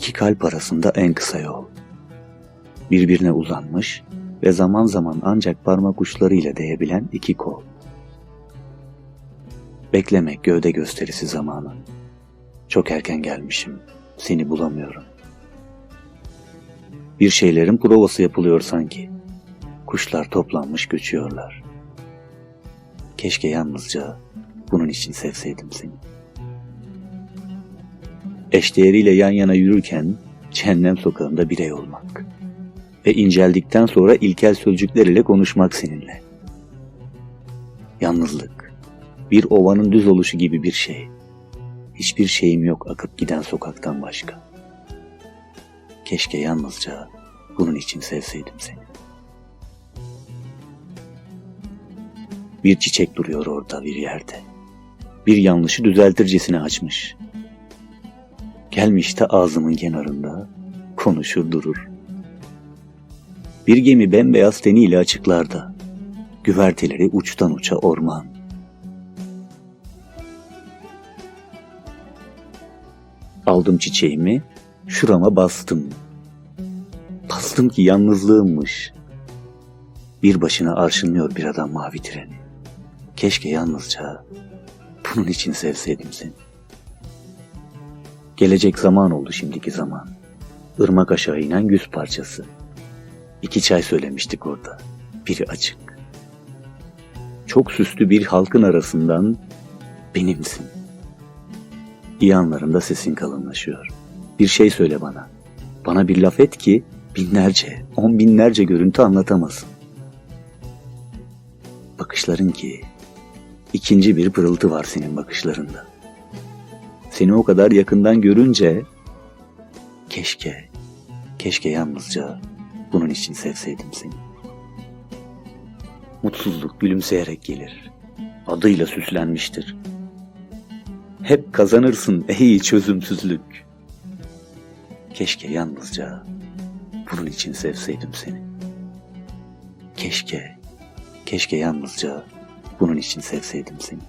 kalp arasında en kısa yol. Birbirine uzanmış ve zaman zaman ancak parmak uçlarıyla değebilen iki kol. Beklemek gövde gösterisi zamanı. Çok erken gelmişim. Seni bulamıyorum. Bir şeylerin provası yapılıyor sanki. Kuşlar toplanmış göçüyorlar. Keşke yalnızca bunun için sevseydim seni. Eşdeğeriyle yan yana yürürken cehennem sokağında birey olmak. Ve inceldikten sonra ilkel sözcükler ile konuşmak seninle. Yalnızlık, bir ovanın düz oluşu gibi bir şey. Hiçbir şeyim yok akıp giden sokaktan başka. Keşke yalnızca bunun için sevseydim seni. Bir çiçek duruyor orada bir yerde. Bir yanlışı düzeltircesine açmış. Gelmiş de ağzımın kenarında konuşur durur. Bir gemi bembeyaz teniyle açıklarda. Güverteleri uçtan uça orman. Aldım çiçeğimi, şurama bastım. Bastım ki yalnızlığımmış. Bir başına arşınlıyor bir adam mavi treni. Keşke yalnızca bunun için sevseydim seni. Gelecek zaman oldu şimdiki zaman. Irmak aşağı inen yüz parçası. İki çay söylemiştik orada. Biri açık. Çok süslü bir halkın arasından benimsin. İyi anlarında sesin kalınlaşıyor. Bir şey söyle bana. Bana bir laf et ki binlerce, on binlerce görüntü anlatamasın. Bakışların ki ikinci bir pırıltı var senin bakışlarında. Seni o kadar yakından görünce keşke, keşke yalnızca bunun için sevseydim seni. Mutsuzluk gülümseyerek gelir. Adıyla süslenmiştir. Hep kazanırsın ey çözümsüzlük. Keşke yalnızca bunun için sevseydim seni. Keşke, keşke yalnızca bunun için sevseydim seni.